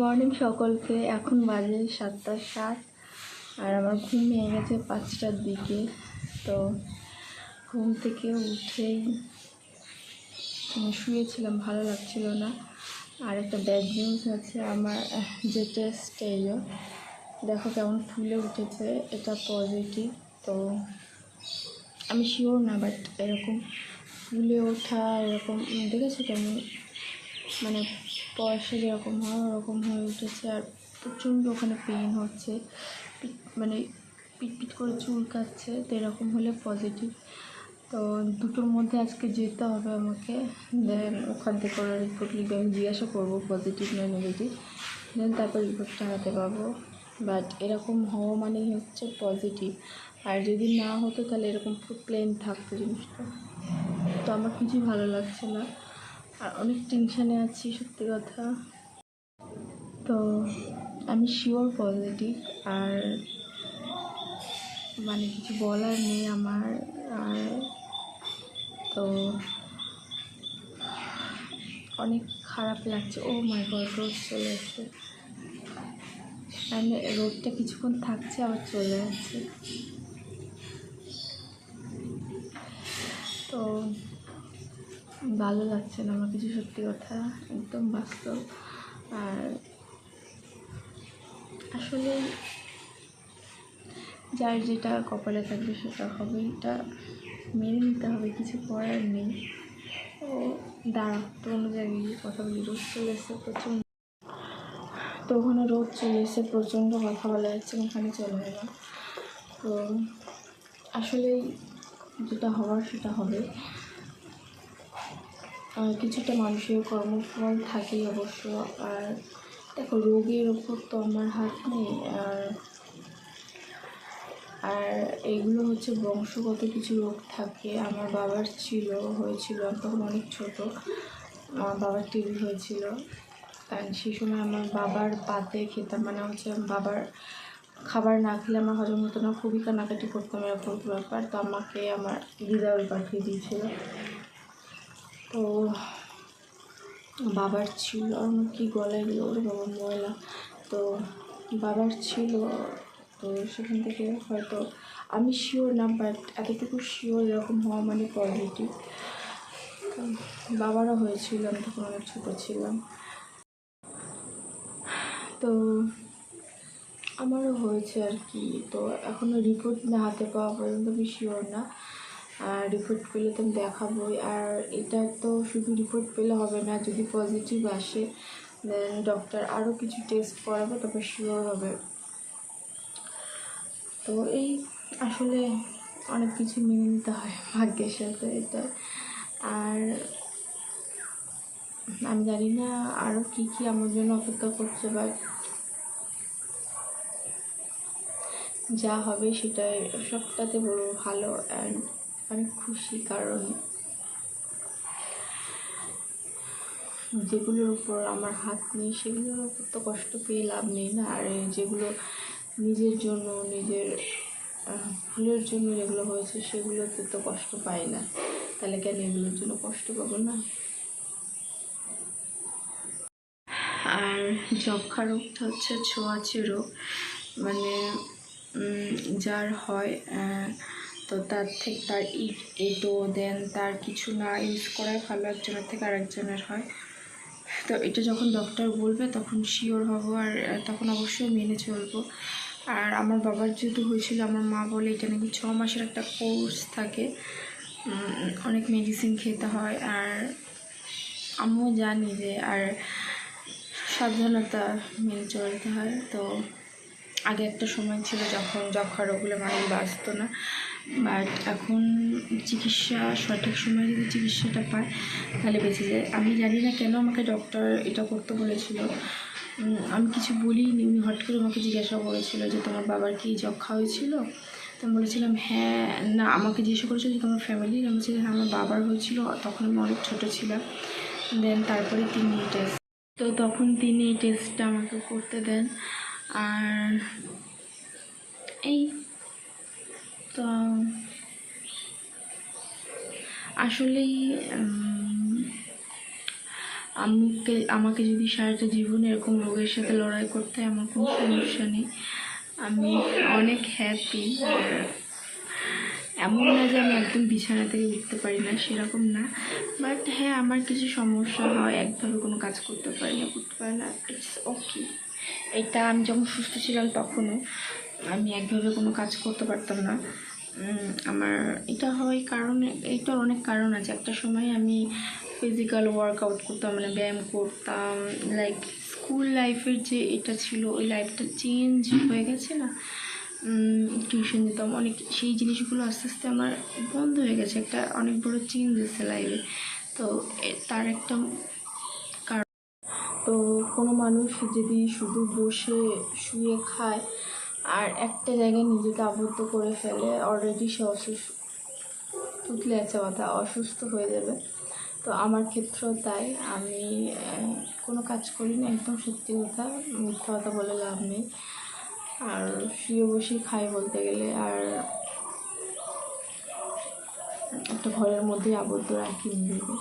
Morning সকলকে, এখন বাজে সাতটা সাত, আর আমার ঘুম ভেঙে গেছে পাঁচটার দিকে। তো ঘুম থেকে উঠেই শুয়েছিলাম, ভালো লাগছিল না। আর একটা ব্যাড নিউজ আছে আমার যে টেস্ট এলো দেখো কেমন ফুলে উঠেছে, এটা পজিটিভ তো আমি শিওর না বাট এরকম ফুলে ওঠা, এরকম দেখেছ কেমন মানে পয়সা যেরকম হয়, ওরকম হয়ে উঠেছে আর প্রচণ্ড ওখানে পেন হচ্ছে। মানে পিট পিট করে চুলকাচ্ছে তো এরকম হলে পজিটিভ তো দুটোর মধ্যে আজকে যেতে হবে আমাকে দেন ওখান থেকে ওরা রিপোর্ট লিখবে, আমি জিজ্ঞাসা করব পজিটিভ না নেগেটিভ দেন তারপর রিপোর্টটা হাতে পাবো। বাট এরকম হওয়া মানেই হচ্ছে পজিটিভ আর যদি না হতো তাহলে এরকম প্লেন থাকতো জিনিসটা। তো আমার কিছুই ভালো লাগছে না। আর অনেক টেনশানে আছি, সত্যি কথা। তো, আমি শিওর পজিটিভ আর মানে কিছু বলার নেই আমার, আর তো অনেক খারাপ লাগছে। ও মাই গড রোদ চলে এসছে মানে রোদটা কিছুক্ষণ থাকছে, আবার চলে যাচ্ছে তো ভালো লাগছে না আমার কিছু সত্যি কথা, একদম বাস্তব। আর আসলে যার যেটা কপালে থাকবে সেটা হবে, এটা মেনে নিতে হবে, কিছু করার নেই। ও দাঁড়া তো অন্য জায়গায় গিয়ে কথা বলি রোদ চলে এসে প্রচণ্ড। তো ওখানে রোদ চলে এসে প্রচণ্ড কথা বলা যাচ্ছে, ওখানে চলে গেলাম তো আসলে যেটা হওয়ার সেটা হবে। কিছুটা মানুষের কর্মফল থাকেই অবশ্য। আর দেখো, রোগের ওপর তো আমার হাত নেই, আর আর এগুলো হচ্ছে বংশগত কিছু রোগ থাকে। আমার বাবার ছিল, হয়েছিল তখন অনেক ছোট বাবার টিভি হয়েছিল। কারণ সেই সময় আমার বাবার পাতে খেতাম মানে হচ্ছে বাবার খাবার না খেলে আমার হজম হতো না, খুবই কান্নাকাটি করতাম এরকম ব্যাপার। তো আমাকে আমার দিদা ওই পাঠিয়ে দিয়েছিল। তো বাবার ছিল আমার কি গলায় গেলো ওরে বাবা, ময়লা। তো বাবার ছিল, তো সেখান থেকে হয়তো, আমি শিওর না বাট এতটুকু শিওর এরকম হওয়া মানে পজিটিভ বাবারও হয়েছিল, আমি তখন অনেক ছোটো ছিলাম। তো আমারও হয়েছে আর কি। তো এখনও রিপোর্ট না, হাতে পাওয়া পর্যন্ত আমি শিওর না। আর রিপোর্ট পেলে তো দেখাবোই। আর এটা তো শুধু রিপোর্ট পেলে হবে না, যদি পজিটিভ আসে দেন ডক্টর আরও কিছু টেস্ট করাবে তবে শিওর হবে। তো এই আসলে অনেক কিছু মেনে নিতে হয় ভাগ্যের সাথে এটা। আর আমি জানি না আরও কী কী আমার জন্য অপেক্ষা করছে বাট যা হবে সেটাই সবটাতে বলব ভালো। অ্যান্ড অনেক খুশি কারণ যেগুলোর উপর আমার হাত নেই, সেগুলোর উপর তো কষ্ট পেয়ে লাভ নেই না। আর যেগুলো নিজের জন্য, নিজের ভুলের জন্য যেগুলো হয়েছে, সেগুলোতে তো কষ্ট পাই না। তাহলে কেন এগুলোর জন্য কষ্ট পাবো না? আর যক্ষা রোগটা হচ্ছে ছোঁয়াচে রোগ। মানে যার হয় তো তার থেকে, তার এটো দেন, তার কিছু না ইউজ করাই ভালো একজনের থেকে আরেকজনের হয়। তো এটা যখন ডক্টর বলবে, তখন শিওর হব আর তখন অবশ্যই মেনে চলবো। আর আমার বাবার যেহেতু হয়েছিল, আমার মা বলে এটা নাকি ছ মাসের একটা কোর্স থাকে। অনেক মেডিসিন খেতে হয়। আর আমিও জানি যে, আর সাবধানতা মেনে চলতে হয়। তো আগে একটা সময় ছিল যখন যক্ষা রোগগুলো মানুষ বাঁচতো না। বাট এখন চিকিৎসা, সঠিক সময়ে যদি চিকিৎসাটা পায়, তাহলে বেঁচে যায়। আমি জানি না কেন আমাকে ডক্টর এটা করতে বলেছিল। আমি কিছু বলিনি। উনি হট করে আমাকে জিজ্ঞাসা করেছিল যে, তোমার বাবার কি যক্ষা হয়েছিল? তো আমি বলেছিলাম হ্যাঁ না, আমাকে জিজ্ঞাসা করেছিল যে, তোমার ফ্যামিলি আমি বলছি হ্যাঁ আমার বাবার হয়েছিল। তখন আমি অনেক ছোটো ছিলাম। দেন তারপরে তিনি টেস্ট তো তখন তিনি এই টেস্টটা আমাকে করতে দেন। আর এই তো আসলেই আমাকে আমাকে যদি সারাটা জীবন এরকম রোগের সাথে লড়াই করতে হয়, আমার কোনো সমস্যা নেই। আমি অনেক হ্যাপি এমন না যে আমি একদম বিছানা থেকে উঠতে পারি না, সেরকম না। বাট হ্যাঁ আমার কিছু সমস্যা হয় একভাবে কোনো কাজ করতে পারি না, করতে পারি না ইটস ওকে এটা আমি যখন সুস্থ ছিলাম তখনও। আমি একভাবে কোনো কাজ করতে পারতাম না। আমার এটা হয় কারণে এইটার অনেক কারণ আছে। একটা সময় আমি ফিজিক্যাল ওয়ার্কআউট করতাম মানে ব্যায়াম করতাম লাইক স্কুল লাইফের যে এটা ছিল, ওই লাইফটা চেঞ্জ হয়ে গেছে না? টিউশন দিতাম, অনেক সেই জিনিসগুলো আস্তে আস্তে আমার বন্ধ হয়ে গেছে। একটা অনেক বড় চেঞ্জ এসেছে লাইফে তো তার একটা কারণ। তো কোনো মানুষ যদি শুধু বসে শুয়ে খায় আর একটা জায়গায় নিজেকে আবদ্ধ করে ফেলে অলরেডি সে অসুস্থ তুতলে আছে মাথা, অসুস্থ হয়ে যাবে। তো আমার ক্ষেত্রেও তাই। আমি কোনো কাজ করি না একদম সত্যি কথা। মিথ্যা কথা বলে লাভ নেই। আর শুয়ে বসে খাই বলতে গেলে। আর একটা ঘরের মধ্যে আবদ্ধ রাখি নিজেকে।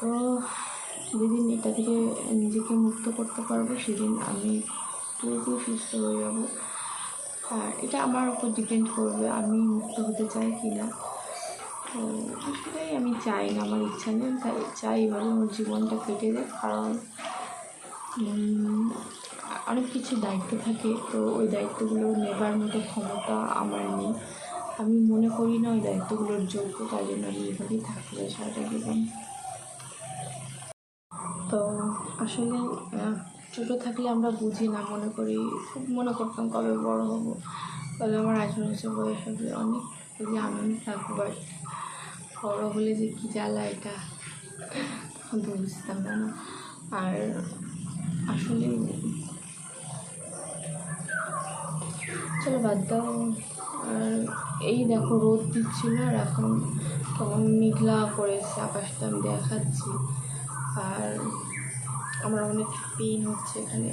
তো যেদিন এটা থেকে নিজেকে মুক্ত করতে পারব, সেদিন আমি পুরোপুরি সুস্থ হয়ে যাব। আর এটা আমার উপর ডিপেন্ড করবে আমি মুক্ত হতে চাই কি না তো সেটাই আমি চাই না, আমার ইচ্ছা নেই। তাই চাই এভাবে আমার জীবনটা কেটে যাক, কারণ অনেক কিছু দায়িত্ব থাকে। তো ওই দায়িত্বগুলো নেবার মতো ক্ষমতা আমার নেই। আমি মনে করি না ওই দায়িত্বগুলোর যোগ্য, তাই জন্য আমি এভাবেই থাকতে চাই সারাটা জীবন। তো আসলে ছোটো থাকলে আমরা বুঝি না, মনে করি, খুব মনে করতাম কবে বড় হব, কবে আমার আঠেরো বছর বয়স হবে, অনেক যদি আনন্দ থাকব বাট বড়ো হলে যে কী জ্বালা এটা, তখন বুঝতাম না আর আসলে চলো বাদ দাও, আর এই দেখো রোদ দিচ্ছিল আর এখন কেমন মেঘলা করেছে আকাশটা আমি দেখাচ্ছি, আর আমার অনেক পেন হচ্ছে এখানে।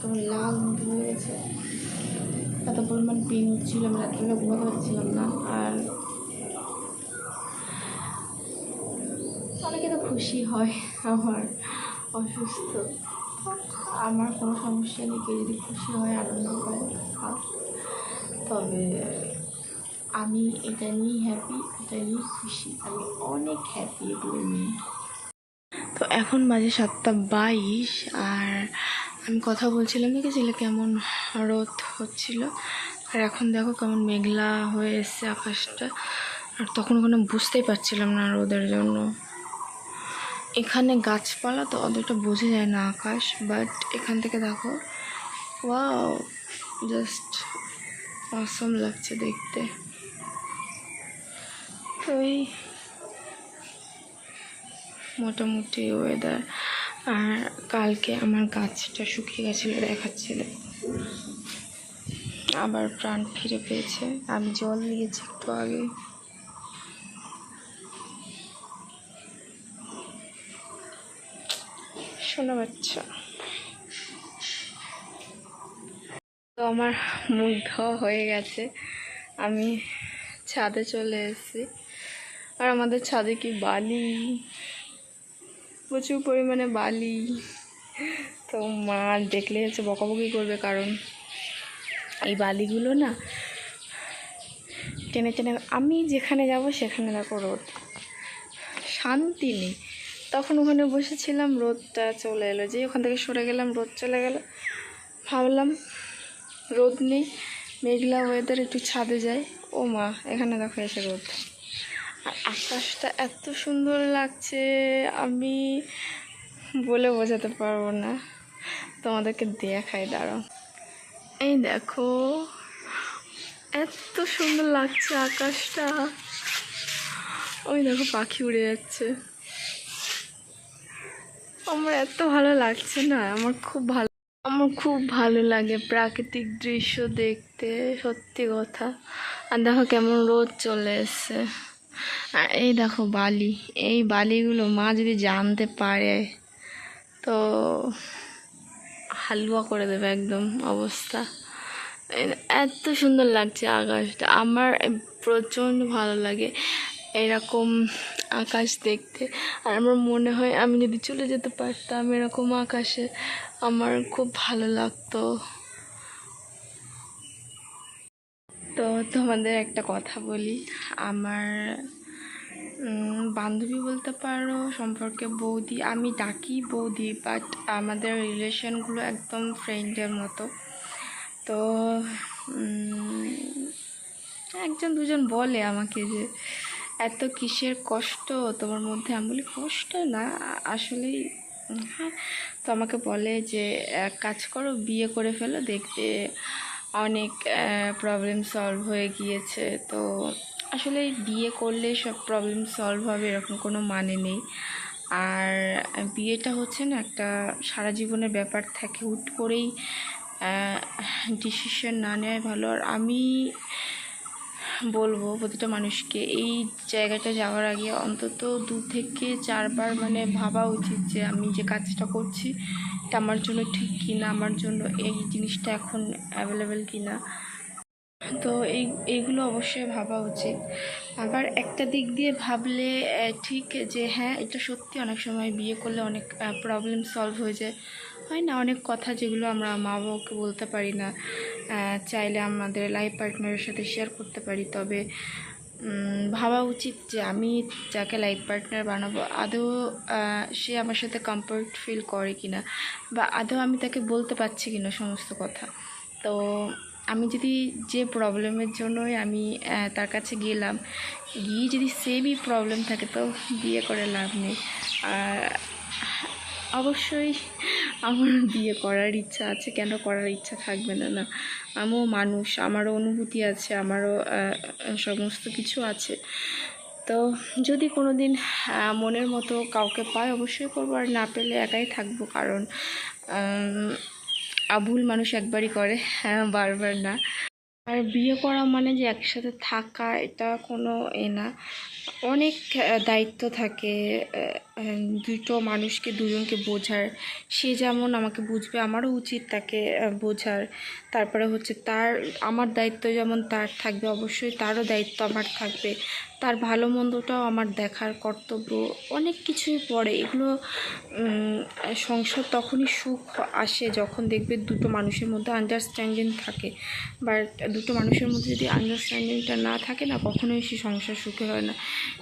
কেমন লাল মতো হয়ে গেছে। এত পরিমাণ পেন হচ্ছিল আমি রাত্রিবেলা ঘুমাতে পারছিলাম না। আর অনেকে তো খুশি হয় আমার অসুস্থ। আমার কোনো সমস্যা নেই, কেউ যদি খুশি হয়, আনন্দ থাক। তবে আমি এটা নিয়েই হ্যাপি এটা নিয়ে খুশি। আমি অনেক হ্যাপি এগুলো নিয়ে। এখন বাজে সাতটা বাইশ, আর আমি কথা বলছিলাম দেখেছিলে কেমন রোদ হচ্ছিল? আর এখন দেখো কেমন মেঘলা হয়ে এসছে আকাশটা। আর তখন ওখানে বুঝতেই পারছিলাম না রোদের জন্য। এখানে গাছপালা তো অতটা বোঝা যায় না আকাশ বাট এখান থেকে দেখো ওয়াও জাস্ট অসম লাগছে দেখতে। এই মোটামুটি ওয়েদার আর কালকে আমার গাছটা শুকিয়ে গেছিল, দেখাচ্ছিল। আবার প্রাণ ফিরে পেয়েছে। আমি জল দিয়েছি একটু আগে। শোনা বাচ্চা। তো আমার মুখ ধোয়া হয়ে গেছে। আমি ছাদে চলে এসেছি। আর আমাদের ছাদে কি বালি? প্রচুর পরিমাণে বালি। তো মা দেখলে হচ্ছে বকাবকি করবে কারণ এই বালিগুলো না টেনে টেনে আমি যেখানে যাব সেখানে দেখো রোদ। শান্তি নেই। তখন ওখানে বসেছিলাম, রোদটা চলে এলো। যে ওখান থেকে সরে গেলাম, রোদ চলে গেল। ভাবলাম রোদ নেই, মেঘলা ওয়েদার একটু ছাদে যায় ও মা, এখানে দেখো এসে রোদ। আর আকাশটা এত সুন্দর লাগছে, আমি বলে বোঝাতে পারব না। তোমাদেরকে দেখাই, দাঁড়াও। এই দেখো, এত সুন্দর লাগছে আকাশটা। ওই দেখো, পাখি উড়ে যাচ্ছে। আমার এত ভালো লাগছে না, আমার খুব ভালো, আমার খুব ভালো লাগে প্রাকৃতিক দৃশ্য দেখতে, সত্যি কথা। আর দেখো কেমন রোদ চলে এসছে। আর এই দেখো বালি। এই বালিগুলো মা যদি জানতে পারে, তো হালুয়া করে দেবে একদম অবস্থা। এত সুন্দর লাগছে আকাশটা। আমার প্রচণ্ড ভালো লাগে এরকম আকাশ দেখতে। আর আমার মনে হয় আমি যদি চলে যেতে পারতাম এরকম আকাশে, আমার খুব ভালো লাগতো। তো তোমাদের একটা কথা বলি। আমার বান্ধবী বলতে পারো, সম্পর্কে বৌদি, আমি ডাকি বৌদি বাট আমাদের রিলেশনগুলো একদম ফ্রেন্ডের মতো। তো একজন দুজন বলে আমাকে যে, এত কিসের কষ্ট? তোমার মধ্যে আমি বলি, কষ্ট না, আসলেই হ্যাঁ। তো আমাকে বলে যে, এক কাজ করো, বিয়ে করে ফেলো, দেখবে অনেক প্রবলেম সলভ হয়ে গিয়েছে। তো আসলে বিয়ে করলে সব প্রবলেম সলভ হবে এরকম কোনো মানে নেই। আর বিয়েটা হচ্ছে না একটা সারা জীবনের ব্যাপার থাকে, হুট করেই ডিসিশন না নেওয়াই ভালো। আর আমি বলব প্রতিটা মানুষকে, এই জায়গাটা যাওয়ার আগে অন্তত দু থেকে চারবার মানে ভাবা উচিত যে আমি যে কাজটা করছি, এটা আমার জন্য ঠিক কি না আমার জন্য এই জিনিসটা এখন অ্যাভেলেবেল কি না তো এই, এইগুলো অবশ্যই ভাবা উচিত। আবার একটা দিক দিয়ে ভাবলে ঠিক যে হ্যাঁ এটা সত্যি অনেক সময় বিয়ে করলে অনেক প্রবলেম সলভ হয়ে যায়। হয় না, অনেক কথা যেগুলো আমরা মা বাবাকে বলতে পারি না চাইলে আমাদের লাইফ পার্টনারের সাথে শেয়ার করতে পারি। তবে ভাবা উচিত যে, আমি যাকে লাইফ পার্টনার বানাবো, আদৌ সে আমার সাথে কমফর্ট ফিল করে কিনা, বা আদৌ আমি তাকে বলতে পারছি কিনা সমস্ত কথা। তো আমি যদি যে প্রবলেমের জন্যই আমি তার কাছে গেলাম, গিয়ে যদি সেমই প্রবলেম থাকে, তো বিয়ে করে লাভ নেই। আর অবশ্যই আমার বিয়ে করার ইচ্ছা আছে, কেন করার ইচ্ছা থাকবে না না। আমিও মানুষ, আমারও অনুভূতি আছে, আমারও সমস্ত কিছু আছে। তো যদি কোনো দিন মনের মতো কাউকে পাই, অবশ্যই করব। আর না পেলে একাই থাকব, কারণ ভুল মানুষ একবারই করে। হ্যাঁ বারবার না। আর বিয়ে করা মানে যে একসাথে থাকা, এটা কোনো এ না। অনেক দায়িত্ব থাকে দুটো মানুষকে, দুজনকে বোঝার। সে যেমন আমাকে বুঝবে, আমারও উচিত তাকে বোঝার। তারপরে হচ্ছে তার, আমার দায়িত্ব যেমন তার থাকবে, অবশ্যই তারও দায়িত্ব আমার থাকবে। তার ভালো মন্দটাও আমার দেখার কর্তব্য। অনেক কিছুই পড়ে। এগুলো সংসার তখনই সুখ আসে যখন দেখবে দুটো মানুষের মধ্যে আন্ডারস্ট্যান্ডিং থাকে। বাট দুটো মানুষের মধ্যে যদি আন্ডারস্ট্যান্ডিংটা না থাকে না, কখনোই সে সংসার সুখে হয় না।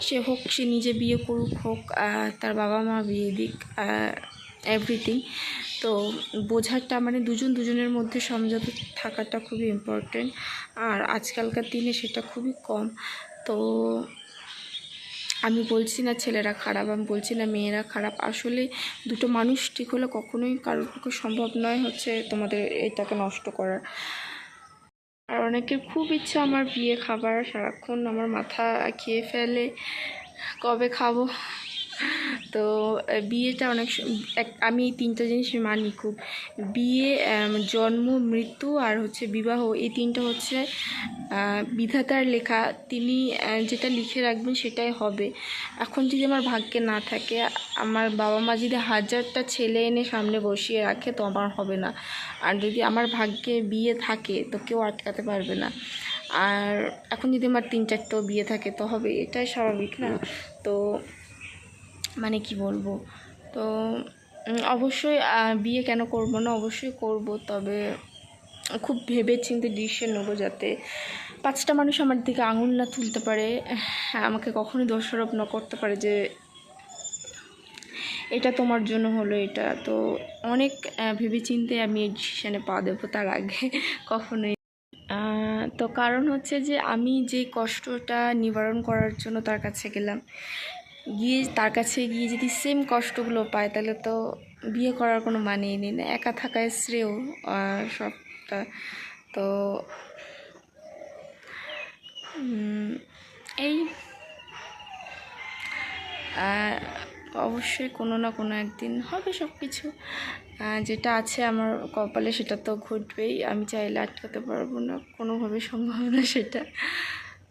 সে হোক, সে নিজে বিয়ে করুক হোক তার বাবা মা বিয়ে দিক এভরিথিং তো বোঝারটা মানে দুজন দুজনের মধ্যে সমঝোতা থাকাটা খুবই ইম্পর্টেন্ট আর আজকালকার দিনে সেটা খুবই কম। তো আমি বলছি না ছেলেরা খারাপ, আমি বলছি না মেয়েরা খারাপ। আসলে দুটো মানুষ ঠিক হলে কখনোই কারোর পক্ষে সম্ভব নয় হচ্ছে তোমাদের এটাকে নষ্ট করার। আর অনেকের খুব ইচ্ছা আমার বিয়ে খাবার, সারাক্ষণ আমার মাথা খেয়ে ফেলে, কবে খাব? তো বিয়েটা অনেক এক- আমি এই তিনটা জিনিস মানি খুব। বিয়ে জন্ম মৃত্যু আর হচ্ছে বিবাহ এই তিনটা হচ্ছে বিধাতার লেখা। তিনি যেটা লিখে রাখবেন সেটাই হবে। এখন যদি আমার ভাগ্যে না থাকে আমার বাবা মা যদি হাজারটা ছেলে এনে সামনে বসিয়ে রাখে তো আমার হবে না। আর যদি আমার ভাগ্যে বিয়ে থাকে তো কেউ আটকাতে পারবে না। আর এখন যদি আমার তিন চারটেও বিয়ে থাকে তো হবে। এটাই স্বাভাবিক না? তো মানে কি বলব? তো অবশ্যই বিয়ে কেন করব না? অবশ্যই করব, তবে খুব ভেবে চিন্তে ডিসিশন নেব যাতে পাঁচটা মানুষ আমার দিকে আঙুল না তুলতে পারে। আমাকে কখনোই দোষারোপ না করতে পারে যে এটা তোমার জন্য হলো এটা। তো অনেক ভেবে চিন্তে আমি এই ডিসিশানে পা দেবো তার আগে কখনোই। তো কারণ হচ্ছে যে আমি যে কষ্টটা নিবারণ করার জন্য তার কাছে গেলাম গিয়ে তার কাছে গিয়ে যদি সেম কষ্টগুলো পায়, তাহলে তো বিয়ে করার কোনো মানেই নেই না। একা থাকায় শ্রেয় সবটা। তো এই অবশ্যই কোনো না কোনো একদিন হবে সব কিছু যেটা আছে আমার কপালে সেটা তো ঘটবেই। আমি চাইলে আটকাতে পারব না। কোনোভাবে সম্ভব না সেটা।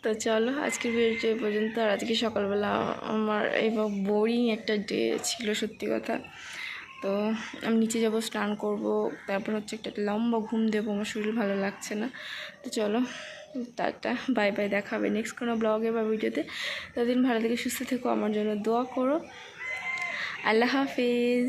তো চলো, আজকের ভিডিওটা এই পর্যন্ত। আর আজকে সকালবেলা আমার এইবার বোরিং একটা ডে ছিল, সত্যি কথা। তো আমি নিচে যাব, স্নান করব, তারপর হচ্ছে একটা লম্বা ঘুম দেবো, আমার শরীর ভালো লাগছে না। তো চলো, টাটা বাই বাই দেখা হবে নেক্সট কোনো ব্লগে বা ভিডিওতে ততদিন ভালো থেকে সুস্থ থেকো, আমার জন্য দোয়া করো। আল্লাহ হাফিজ।